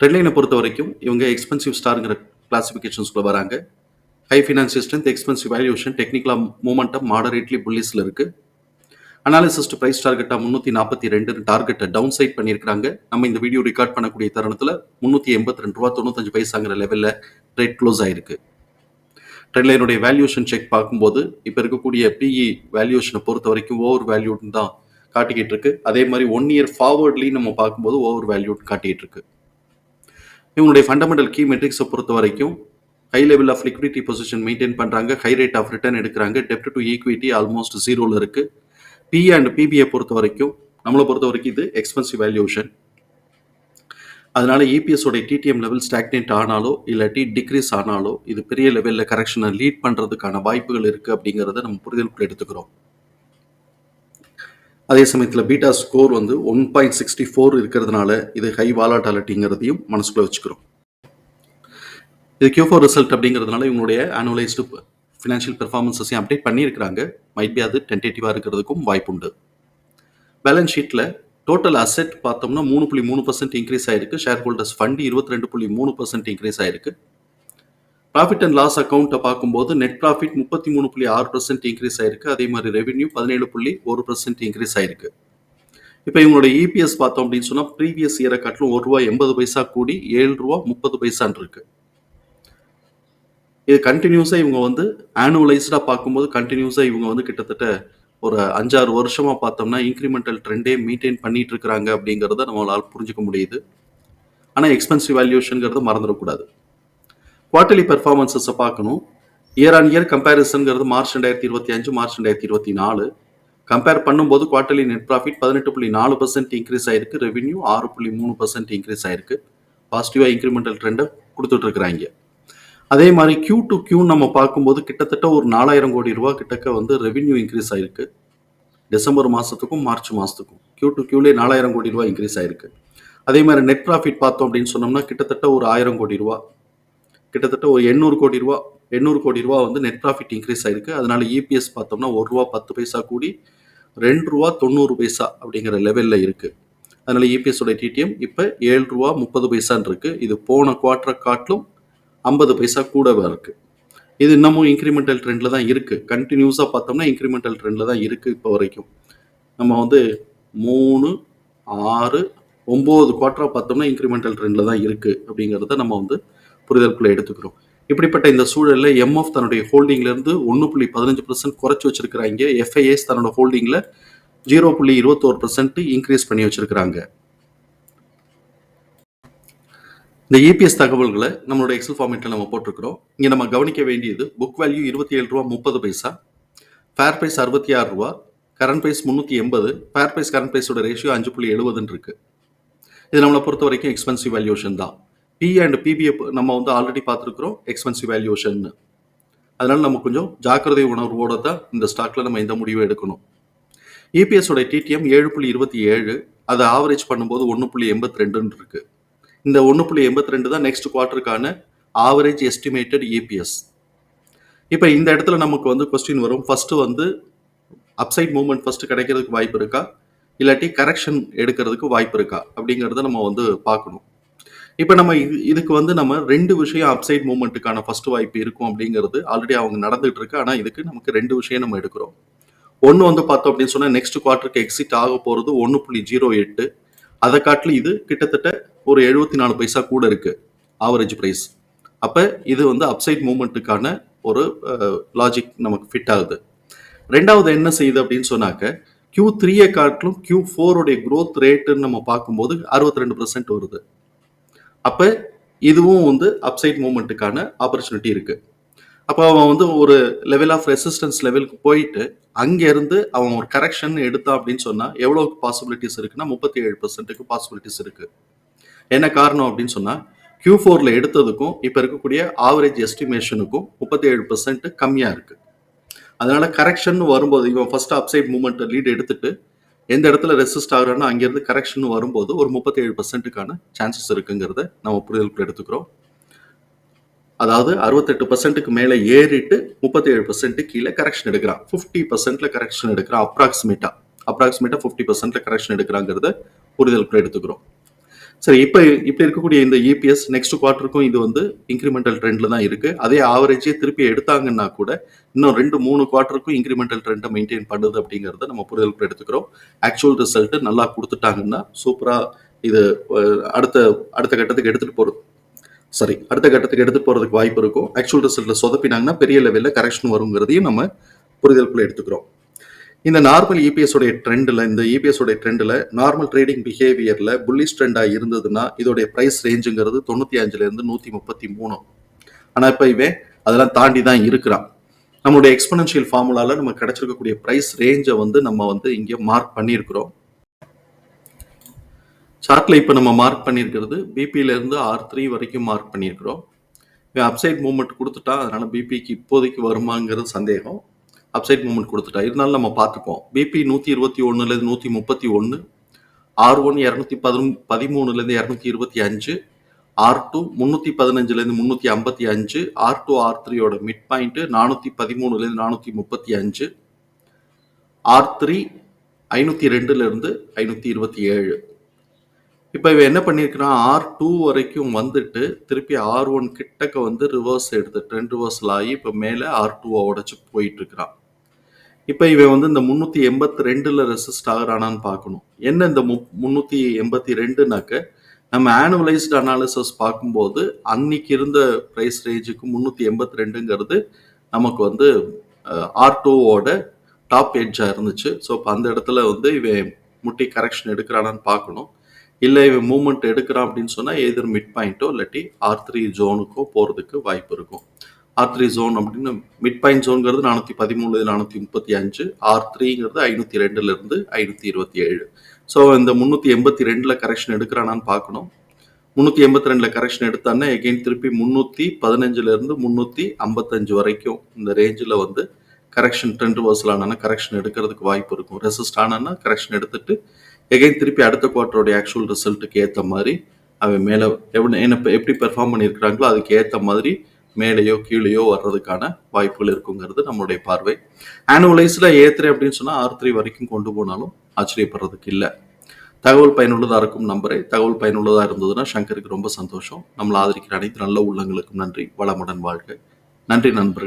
ட்ரெட்லைனை பொறுத்த வரைக்கும் இவங்க எக்ஸ்பென்சிவ் ஸ்டாருங்கிற கிளாசிஃபிகேஷன்ஸ்குள்ளே வராங்க. High financial strength expensive valuation டெக்னிக்கலாக மூமெண்டம் மாடரேட்லி புல்லிஸில் இருக்குது அனாலிசிஸ்ட் ப்ரைஸ் டார்கெட்டாக முந்நூற்றி நாற்பத்தி ரெண்டு டார்கெட்டை டவுன் சைட் பண்ணியிருக்காங்க நம்ம இந்த வீடியோ ரெக்கார்ட் பண்ணக்கூடிய தருணத்தில் முந்நூற்றி எண்பத்தி ரெண்டு ரூபா தொண்ணூத்தஞ்சு பைசாங்கிற லெவலில் ரேட் க்ளோஸ் ஆயிருக்கு. ட்ரெட்லைனுடைய வேல்யூஷன் செக் பார்க்கும்போது இப்போ இருக்கக்கூடிய பிஇ வேல்யூஷனை பொறுத்த வரைக்கும் ஓவர் வேல்யூட்னு தான் காட்டிக்கிட்டு இருக்கு. அதே மாதிரி ஒன் இயர் ஃபார்வர்ட்லையும் நம்ம பார்க்கும்போது ஓவர் வேல்யூட் காட்டிகிட்டு இருக்கு. இவங்களுடைய ஃபண்டமெண்டல் கீ மெட்ரிக்ஸை பொறுத்த வரைக்கும் high level of liquidity position maintain பண்ணுறாங்க ஹை ரேட் ஆஃப் ரிட்டர்ன் எடுக்கிறாங்க. டெப்ட் டு ஈக்விட்டி ஆல்மோஸ்ட் ஜீரோவில் இருக்குது பி அண்ட் பிபிஐ பொறுத்த வரைக்கும் நம்மளை பொறுத்த வரைக்கும் இது எக்ஸ்பென்சிவ் வேல்யூஷன் அதனால இபிஎஸோடைய டிடிஎம் லெவல் ஸ்டாக்னேட் ஆனாலோ இல்லாட்டி டிக்ரீஸ் ஆனாலோ இது பெரிய லெவலில் கரெக்ஷனை லீட் பண்ணுறதுக்கான வாய்ப்புகள் இருக்குது அப்படிங்கிறத நம்ம புரிதலுக்குள் எடுத்துக்கிறோம். அதே சமயத்தில் பீட்டா ஸ்கோர் வந்து ஒன் பாயிண்ட் சிக்ஸ்டி ஃபோர் இருக்கிறதுனால இது ஹை வாலாட்டாலிட்டிங்கிறதையும் மனசுக்குள்ள வச்சுக்கிறோம். இது கியூ ஃபோர் ரிசல்ட் அப்படிங்கிறதுனால இவங்களுடைய ஆனுவலைஸ்டு ஃபினான்ஷியல் பெர்ஃபார்மன்ஸஸையும் அப்டேட் பண்ணியிருக்கிறாங்க. மைட் பி அது டென்டேட்டிவாக இருக்கிறதுக்கும் வாய்ப்புண்டு. பேலன்ஸ் ஷீட்டில் டோட்டல் அசெட் பார்த்தோம்னா மூணு புள்ளி மூணு பர்சன்ட் இன்க்ரீஸ் ஆயிருக்கு. ஷேர் ஹோல்டர்ஸ் ஃபண்ட் இருபத்தி ரெண்டு புள்ளி மூணு பர்சன்ட் இன்க்ரீஸ் ஆயிருக்கு. ப்ராஃபிட் அண்ட் லாஸ் அக்கௌண்ட்டை பார்க்கும்போது நெட் ப்ராஃபிட் முப்பத்தி மூணு புள்ளி ஆறு பர்சன்ட் இன்க்ரீஸ் ஆயிருக்கு. அதே மாதிரி ரெவென்யூ பதினேழு புள்ளி ஒரு பர்சன்ட் இன்க்ரீஸ் ஆயிருக்கு. இப்போ இவங்களோட இபிஎஸ் பார்த்தோம் அப்படின்னு சொன்னால் ப்ரீவியஸ் இயரை காட்டிலும் ஒரு ரூபா எண்பது பைசா கூடி ஏழு ரூபா முப்பது பைசான் இருக்கு. இது கண்டினியூஸாக இவங்க வந்து ஆனுவலைஸ்டாக பார்க்கும்போது கண்டினியூஸாக இவங்க வந்து கிட்டத்தட்ட ஒரு அஞ்சாறு வருஷமாக பார்த்தோம்னா இன்க்ரிமெண்டல் ட்ரெண்டே மெயின்டைன் பண்ணிட்டு இருக்கிறாங்க அப்படிங்கிறத நம்மளால் புரிஞ்சுக்க முடியுது. ஆனால் எக்ஸ்பென்சிவ் வேல்யூஷனுங்கிறத மறந்துடக்கூடாது. குவார்டர்லி பெர்ஃபார்மன்ஸஸை பார்க்கணும். இயர் ஆன் இயர் கம்பேரிசன்ங்கிறது மார்ச் ரெண்டாயிரத்தி இருபத்தி அஞ்சு மார்ச் ரெண்டாயிரத்தி இருபத்தி நாலு. கம்பேர் பண்ணும்போது குவார்டர்லி நெட் ப்ராஃபிட் பதினெட்டு புள்ளி நாலு பர்சன்ட் இன்க்ரீஸ் ஆயிருக்கு. ரெவென்யூ ஆறு புள்ளி மூணு பர்சன்ட் இன்க்ரீஸ் ஆயிருக்கு. பாசிட்டிவாக இன்க்ரிமெண்டல் ட்ரெண்டை கொடுத்துட்டு இருக்கிறாங்க அதே மாதிரி கியூ டு கியூ நம்ம பார்க்கும்போது கிட்டத்தட்ட ஒரு நாலாயிரம் கோடி ரூபா கிட்டக்க வந்து ரெவென்யூ இன்க்ரீஸ் ஆயிருக்கு. டிசம்பர் மாதத்துக்கும் மார்ச் மாதத்துக்கும் கியூ டு கியூலே நாலாயிரம் கோடி ரூபா இன்க்ரீஸ் ஆயிருக்கு. அதே மாதிரி நெட் ப்ராஃபிட் பார்த்தோம் அப்படின்னு சொன்னோம்னா கிட்டத்தட்ட ஒரு ஆயிரம் கோடி ரூபா கிட்டத்தட்ட ஒரு எண்ணூறு கோடி ரூபா எண்ணூறு கோடி ரூபா வந்து நெட் ப்ராஃபிட் இன்க்ரீஸ் ஆயிருக்கு. அதனால இபிஎஸ் பார்த்தோம்னா ஒரு ரூபா பத்து பைசா கூடி ரெண்டு ரூபா தொண்ணூறு பைசா அப்படிங்கிற லெவலில் இருக்குது அதனால இபிஎஸோட டிடிஎம் இப்போ ஏழு ரூபா முப்பது பைசான் இருக்கு. இது போன குவார்டரை காட்டிலும் ஐம்பது பைசா கூடவே இருக்குது இது இன்னமும் இன்க்ரிமெண்டல் ட்ரெண்டில் தான் இருக்குது கண்டினியூஸாக பார்த்தோம்னா இன்க்ரிமெண்டல் ட்ரெண்டில் தான் இருக்குது இப்போ வரைக்கும். நம்ம வந்து மூணு ஆறு ஒம்பது குவார்ட்டராக பார்த்தோம்னா இன்க்ரிமெண்டல் ட்ரெண்டில் தான் இருக்குது அப்படிங்கிறத நம்ம வந்து புரிதலுக்குள்ள எடுத்துக்கிறோம். இப்படிப்பட்ட இந்த சூழலில் எம்எஃப் தன்னுடைய ஹோல்டிங்ல இருந்து ஒன்று புள்ளி பதினஞ்சு பர்சன்ட் குறைச்சி வச்சிருக்கிறாங்க. எஃப்ஐஎஸ் தன்னோட ஹோல்டிங்கில் ஜீரோ புள்ளி இருபத்தோரு பர்சன்ட் இன்க்ரீஸ் பண்ணி வச்சிருக்கிறாங்க. இந்த இபிஎஸ் தகவல்களை நம்மளோட எக்ஸல் ஃபார்மேட்டில் நம்ம போட்டிருக்கிறோம். இங்கே நம்ம கவனிக்க வேண்டியது புக் வேல்யூ இருபத்தி ஏழு ரூபா முப்பது பைசா ஃபேர் ப்ரைஸ் அறுபத்தி ஆறு ரூபா கரண்ட் ப்ரைஸ் முந்நூற்றி எண்பது ஃபேர் ப்ரைஸ் கரண்ட் ப்ரைஸோட ரேஷியோ அஞ்சு புள்ளி எழுபதுன்னு இருக்கு. இது நம்மளை பொறுத்த வரைக்கும் எக்ஸ்பென்சிவ் வேல்யூஷன் தான். பி அண்ட் பிபிஏ நம்ம வந்து ஆல்ரெடி பார்த்துருக்குறோம் எக்ஸ்பென்சிவ் வேல்யூஷன் அதனால நம்ம கொஞ்சம் ஜாக்கிரதை உணர்வோட தான் இந்த ஸ்டாக்ல நம்ம இந்த முடிவை எடுக்கணும். இபிஎஸோட டிடிஎம் ஏழு புள்ளி இருபத்தி ஏழு அதை ஆவரேஜ் பண்ணும்போது ஒன்று புள்ளி எண்பத்தி ரெண்டுன்னு இருக்கு. இந்த ஒன்று புள்ளி எண்பத்தி ரெண்டு தான் நெக்ஸ்ட் குவார்ட்டருக்கான ஆவரேஜ் எஸ்டிமேட்டட் இபிஎஸ் இப்போ இந்த இடத்துல நமக்கு வந்து கொஸ்டின் வரும். ஃபர்ஸ்ட் வந்து அப்சைட் மூவ்மெண்ட் ஃபர்ஸ்ட் கிடைக்கிறதுக்கு வாய்ப்பு இருக்கா? இல்லாட்டி கரெக்ஷன் எடுக்கிறதுக்கு வாய்ப்பு இருக்கா? அப்படிங்கிறத நம்ம வந்து பார்க்கணும். இப்போ நம்ம இது இதுக்கு வந்து நம்ம ரெண்டு விஷயம் அப்சைட் மூமெண்ட்டுக்கான ஃபர்ஸ்ட் வாய்ப்பு இருக்கும் அப்படிங்கிறது ஆல்ரெடி அவங்க நடந்துகிட்டு இருக்கு. ஆனால் இதுக்கு நமக்கு ரெண்டு விஷயம் நம்ம எடுக்கிறோம். ஒன்று வந்து பார்த்தோம் அப்படின்னு சொன்னால் நெக்ஸ்ட் குவார்ட்டருக்கு எக்ஸிட் ஆக போகிறது ஒன்று புள்ளி ஜீரோ எட்டு. அதை காட்டிலும் இது கிட்டத்தட்ட ஒரு எழுபத்தி நாலு பைசா கூட இருக்கு ஆவரேஜ் ப்ரைஸ் அப்போ இது வந்து அப்சைட் மூமெண்ட்டுக்கான ஒரு லாஜிக் நமக்கு ஃபிட் ஆகுது. ரெண்டாவது என்ன செய்யுது அப்படின்னு சொன்னாக்க கியூ த்ரீயை காட்டிலும் கியூ ஃபோருடைய க்ரோத் ரேட்டுன்னு நம்ம பார்க்கும்போது அறுபத்தி ரெண்டு பர்சன்ட் வருது. அப்போ இதுவும் வந்து அப்சைட் மூமெண்ட்டுக்கான ஆப்பர்ச்சுனிட்டி இருக்குது அப்போ அவன் வந்து ஒரு லெவல் ஆஃப் ரெசிஸ்டன்ஸ் லெவலுக்கு போயிட்டு அங்கேருந்து அவன் ஒரு கரெக்ஷன் எடுத்தான் அப்படின்னு சொன்னால் எவ்வளோ பாசிபிலிட்டிஸ் இருக்குன்னா முப்பத்தி ஏழு பர்சன்ட்டுக்கு பாசிபிலிட்டிஸ் இருக்குது என்ன காரணம் அப்படின்னு சொன்னால் கியூ ஃபோரில் எடுத்ததுக்கும் இப்போ இருக்கக்கூடிய ஆவரேஜ் எஸ்டிமேஷனுக்கும் முப்பத்தி ஏழு பர்சன்ட் கம்மியாக இருக்குது அதனால கரெக்ஷன் வரும்போது இவன் ஃபர்ஸ்ட் அப்சைட் மூமெண்ட்டை லீட் எடுத்துட்டு எந்த இடத்துல ரெசிஸ்ட் ஆகுறானோ அங்கேருந்து கரெக்ஷன் வரும்போது ஒரு முப்பத்தி ஏழு பர்சன்ட்டுக்கான சான்சஸ் இருக்குங்கிறத நம்ம புரிதலுக்கு எடுத்துக்கிறோம். அதாவது அறுபத்தெட்டு பர்சன்ட்டுக்கு மேலே ஏறிட்டு முப்பத்தி ஏழு பர்சன்ட் கீழே கரெக்ஷன் எடுக்கிறான். ஃபிஃப்டி பர்சன்ட்ல கரெக்ஷன் எடுக்கிறான் அப்ராக்சிமேட்டா அப்ராக்சிமேட்டா ஃபிஃப்டி பர்சன்ட்ல கரெக்ஷன் எடுக்கிறாங்கிறத புரிதலுக்கு எடுத்துக்கிறோம். சரி இப்போ இப்படி இருக்கக்கூடிய இந்த இபிஎஸ் நெக்ஸ்ட் குவார்ட்டருக்கும் இது வந்து இன்க்ரிமெண்டல் ட்ரெண்ட்ல தான் இருக்கு. அதே ஆவரேஜே திருப்பி எடுத்தாங்கன்னா கூட இன்னும் ரெண்டு மூணு குவார்ட்டருக்கும் இன்க்ரிமெண்டல் ட்ரெண்டை மெயின்டைன் பண்ணுது அப்படிங்கிறத நம்ம புரிதலுக்கு எடுத்துக்கிறோம். ஆக்சுவல் ரிசல்ட் நல்லா கொடுத்துட்டாங்கன்னா சூப்பரா இது அடுத்த அடுத்த கட்டத்துக்கு எடுத்துட்டு போறது. சரி அடுத்த கட்டத்துக்கு எடுத்துகிட்டு போறதுக்கு வாய்ப்பு இருக்கும். ஆக்சுவல் ரிசல்ட்ல சொதப்பினாங்கன்னா பெரிய லெவலில் கரெக்ஷன் வருங்கிறதையும் நம்ம புரிதலுக்குள்ள எடுத்துக்கிறோம். இந்த நார்மல் இபிஎஸ் உடைய ட்ரெண்டில் இந்த இபிஎஸ் உடைய ட்ரெண்டில் நார்மல் ட்ரேடிங் பிஹேவியரில் புல்லிஷ் ட்ரெண்டாக இருந்ததுன்னா இதோடைய ப்ரைஸ் ரேஞ்சுங்கிறது தொண்ணூற்றி அஞ்சுலேருந்து நூற்றி முப்பத்தி மூணு. ஆனால் இப்போ இவன் அதெல்லாம் தாண்டி தான் இருக்கிறான். நம்மளுடைய எக்ஸ்பனன்ஷியல் ஃபார்முலாவில் நம்ம கிடைச்சிருக்கக்கூடிய ப்ரைஸ் ரேஞ்சை வந்து நம்ம வந்து இங்கே மார்க் பண்ணியிருக்கிறோம். சார்ட்ல இப்போ நம்ம மார்க் பண்ணியிருக்கிறது பிபியிலேருந்து இருந்து ஆர் த்ரீ வரைக்கும் மார்க் பண்ணியிருக்கிறோம். இவன் அப்சைட் மூவ்மெண்ட் கொடுத்துட்டா அதனால் பிபிக்கு இப்போதைக்கு வருமாங்கிறது சந்தேகம். அப்சைட் மூமெண்ட் கொடுத்துட்டா. இருந்தாலும் நம்ம பார்த்துப்போம். பிபி நூற்றி இருபத்தி ஒன்றுலேருந்து நூற்றி முப்பத்தி ஒன்று ஆர் ஒன் இரநூத்தி பதிமூ பதிமூணுலேருந்து இரநூத்தி இருபத்தி அஞ்சு ஆர் டூ முந்நூற்றி பதினஞ்சுலேருந்து முந்நூற்றி ஐம்பத்தி அஞ்சு ஆர் டூ ஆர் த்ரீயோட மிட் பாயிண்ட்டு நானூற்றி பதிமூணுலேருந்து நானூற்றி முப்பத்தி அஞ்சு ஆர் த்ரீ ஐநூற்றி ரெண்டுலேருந்து ஐநூற்றி இருபத்தி ஏழு. இப்போ இவன் என்ன பண்ணியிருக்கிறான் ஆர் டூ வரைக்கும் வந்துட்டு திருப்பி ஆர் ஒன் கிட்டக்க வந்து ரிவர்ஸ் எடுத்து ட்ரெண்ட் ரிவர்ஸில் ஆகி இப்போ மேலே ஆர் டூவை உடச்சி போயிட்டு இருக்கிறான் இப்போ இவன் வந்து இந்த முந்நூற்றி எண்பத்தி ரெண்டில் ரெசிஸ்ட் ஆகிறானான்னு பார்க்கணும். என்ன இந்த மு முந்நூற்றி எண்பத்தி ரெண்டுனாக்க நம்ம ஆனுவலைஸ்டு அனாலிசஸ் பார்க்கும்போது அன்னைக்கு இருந்த ப்ரைஸ் ரேஞ்சுக்கு முந்நூற்றி எண்பத்தி ரெண்டுங்கிறது நமக்கு வந்து ஆர் டூவோட டாப் எட்ஜாக இருந்துச்சு. ஸோ இப்போ அந்த இடத்துல வந்து இவன் முட்டி கரெக்ஷன் எடுக்கிறானான்னு பார்க்கணும். இல்லை இவன் மூமெண்ட் எடுக்கிறான் அப்படின்னு சொன்னால் எதிர் மிட் பாயிண்ட்டோ இல்லாட்டி ஆர் த்ரீ ஜோனுக்கோ போகிறதுக்கு வாய்ப்பு இருக்கும். ஆர் த்ரீ ஜோன் அப்படின்னு மிட் பாயிண்ட் ஜோனுங்கிறது நானூற்றி பதிமூணு நானூற்றி முப்பத்தி அஞ்சு ஆர் த்ரீங்கிறது ஐநூற்றி ரெண்டுலேருந்து ஐநூற்றி இருபத்தி ஏழு. ஸோ இந்த முந்நூற்றி எண்பத்தி ரெண்டில் கரெக்ஷன் எடுக்கிறானான்னு பார்க்கணும். முந்நூற்றி எண்பத்தி ரெண்டில் கரெக்ஷன் எடுத்தான்னா எகெயின் திருப்பி முந்நூற்றி பதினஞ்சுலேருந்து முந்நூற்றி ஐம்பத்தஞ்சு வரைக்கும் இந்த ரேஞ்சில் வந்து கரெக்ஷன் ட்ரெண்ட் ரிவர்சல் ஆனால் கரெக்ஷன் எடுக்கிறதுக்கு வாய்ப்பு இருக்கும். ரெசிஸ்ட் ஆனால் கரெக்ஷன் எடுத்துட்டு எகைன் திருப்பி அடுத்த குவார்ட்டரோட ஆக்சுவல் ரிசல்ட்டுக்கு ஏற்ற மாதிரி அவன் மேலே எவ்வளோ என்ன எப்படி பெர்ஃபார்ம் பண்ணியிருக்கிறாங்களோ அதுக்கு ஏற்ற மாதிரி மேலேயோ கீழேயோ வர்றதுக்கான வாய்ப்புகள் இருக்குங்கிறது நம்மளுடைய பார்வை. ஆனுவலைஸில் ஏ3 அப்படின்னு சொன்னால் ஆர் த்ரீ வரைக்கும் கொண்டு போனாலும் ஆச்சரியப்படுறதுக்கு இல்லை. தகவல் பயனுள்ளதாக இருக்கும் நம்பரை. தகவல் பயனுள்ளதாக இருந்ததுன்னா சங்கருக்கு ரொம்ப சந்தோஷம். நம்மளை ஆதரிக்கிற அனைத்து நல்ல உள்ளங்களுக்கும் நன்றி. வளமுடன் வாழ்க. நன்றி நண்பர்கள்.